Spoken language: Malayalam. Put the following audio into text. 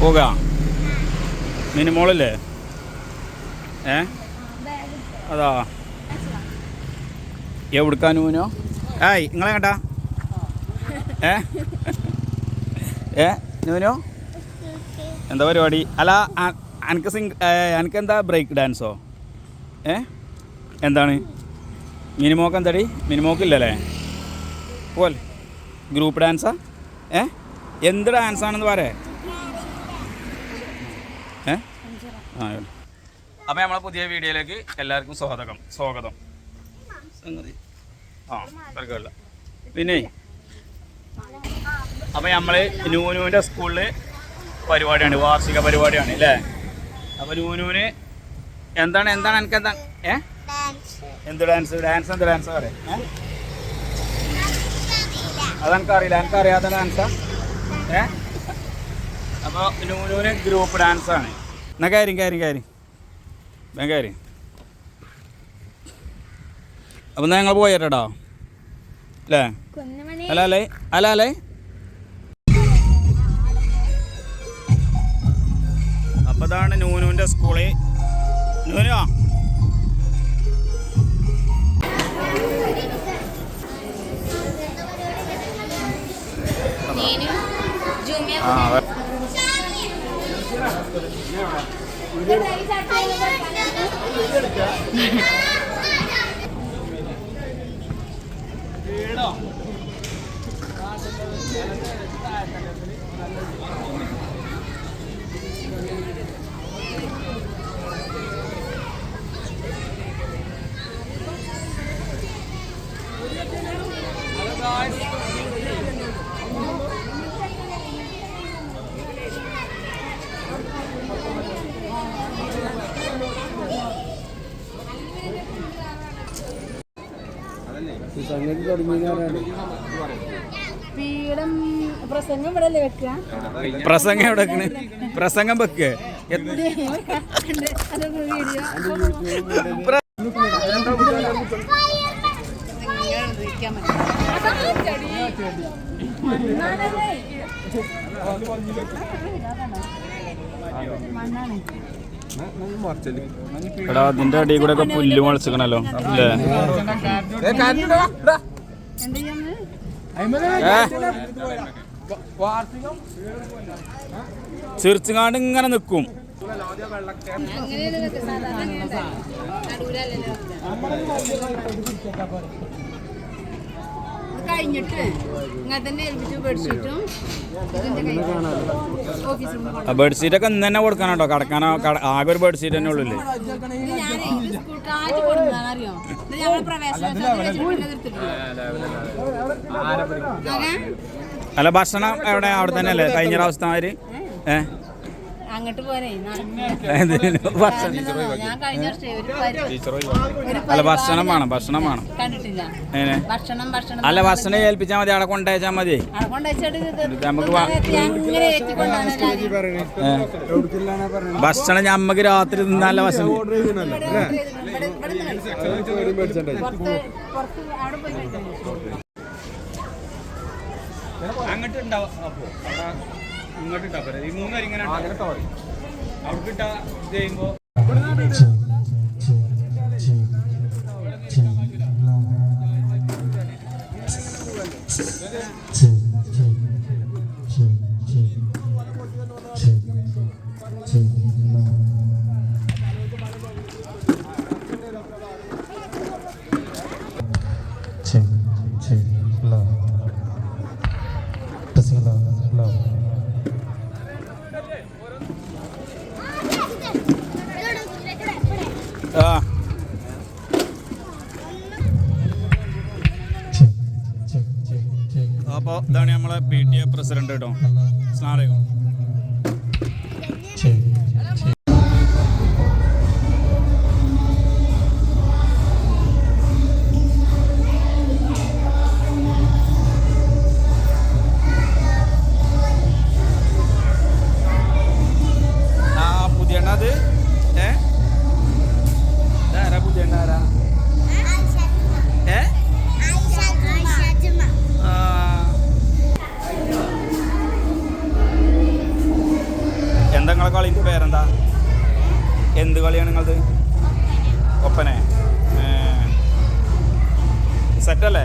പോകാം. മിനിമോളല്ലേ ഏ? അതാ. എവിടുക്കാൻ നൂനോ ഏയ് നിങ്ങളെ കണ്ടാ? ഏ? ഏ നൂനോ എന്താ പരിപാടി? അല്ല എനിക്ക് സിംഗ് എനിക്ക് എന്താ ബ്രേക്ക് ഡാൻസോ? ഏ? എന്താണ്? മിനിമോക്ക് എന്താടി? മിനിമോക്ക് ഇല്ലല്ലേ? പോലെ ഗ്രൂപ്പ് ഡാൻസാ? ഏ? എന്ത് ഡാൻസാണെന്ന് പറയേ. ഏ? ആ അപ്പോൾ നമ്മളെ പുതിയ വീഡിയോയിലേക്ക് എല്ലാവർക്കും സ്വാഗതം. സ്വാഗതം. സംഗതി. ആ തിരക്കില്ല പിന്നെ? അപ്പോൾ നമ്മൾ നൂനുവിന്റെ സ്കൂളിൽ പരിപാടിയാണ് വാർഷിക പരിപാടിയാണ് അല്ലേ? അപ്പോൾ നൂനുവിന് എന്താണ് എന്താണ് എനിക്ക് എന്താ ഏ എന്ത് ഡാൻസ് ഡാൻസ് എന്ത് ഡാൻസ് പറയാം. ഏ? അതെനിക്കറിയില്ല എനിക്കറിയാത്ത ഡാൻസാ ഏ? അപ്പോൾ നൂനൂന് ഗ്രൂപ്പ് ഡാൻസാണ് എന്നാ കാര്യം കാര്യം കാര്യം? ഞാൻ കാര്യം. അപ്പം എന്നാൽ ഞങ്ങൾ പോയേട്ടോ? അല്ലേ? അല്ല അല്ലേ? അല്ല അല്ലേ? അപ്പോൾ ഇതാണ് നൂനുവിന്റെ സ്കൂളിൽ നൂനോ? നീനു ജൂമിയ ആ വേ- പീഠം പ്രസംഗം ഇവിടെ അല്ലേ വെക്കുക? പ്രസംഗം എവിടെ വെക്കണ്? പ്രസംഗം വെക്ക്. അതൊക്കെ വീഡിയോ. എടാ അതിന്റെ അടിയിൽ കൂടെ ഒക്കെ പുല്ല് മുളച്ചിക്കണല്ലോ അല്ലേ? ഇങ്ങനെ നിൽക്കും അങ്ങനെയാണ് കഴിഞ്ഞിട്ട് ഇങ്ങനെ തന്നെ ഏൽപ്പിച്ചു ബെഡ്ഷീറ്റും ബെഡ്ഷീറ്റ് ഒക്കെ ഇന്ന് തന്നെ കൊടുക്കാനോ കടക്കാനോ ആകെ ഒരു ബെഡ്ഷീറ്റ് തന്നെ ഉള്ളൂ ഇത് ഞാനേ ഇത് സ്കൂട്ടായിട്ട് അറിയോ ഇത് ഞങ്ങളെ പ്രവേശനോത്സവത്തിൽ വെച്ചിട്ട് പിന്നെ നിർത്തിട്ടില്ല ആകെ അല്ല ഭക്ഷണം എവിടെ? അവിടെ തന്നെ അല്ലേ? കഴിഞ്ഞ പ്രാവശ്യത്തെ മാതിരി? ഏ? അങ്ങോട്ട് പോരെ. അല്ല ഭക്ഷണം വേണം ഭക്ഷണം വേണം. കണ്ടിട്ടില്ല. ഭക്ഷണം ഭക്ഷണം അല്ല ഭക്ഷണം. ഏൽപ്പിച്ചാൽ മതി അവിടെ കൊണ്ടുവച്ചാൽ മതി. നമുക്ക്. ഭക്ഷണം ഞമ്മക്ക് രാത്രി തിന്നാല ഭക്ഷണം. അങ്ങോട്ടുണ്ടാവും. അപ്പോ ഇങ്ങോട്ട് ഉണ്ടാവും ഈ മൂന്നര ഇങ്ങനെ അവിടെ ഇട്ടാ ചെയ്യുമ്പോ ആ. അപ്പോൾ ഇതാണ് നമ്മളെ പി ടി എ പ്രസിഡന്റ് കേട്ടോ സ്നാലയോ നിങ്ങളെ കളിന്റെ പേരെന്താ? എന്ത് കളിയാണ് നിങ്ങളത്? ഒപ്പനെ. സെറ്റല്ലേ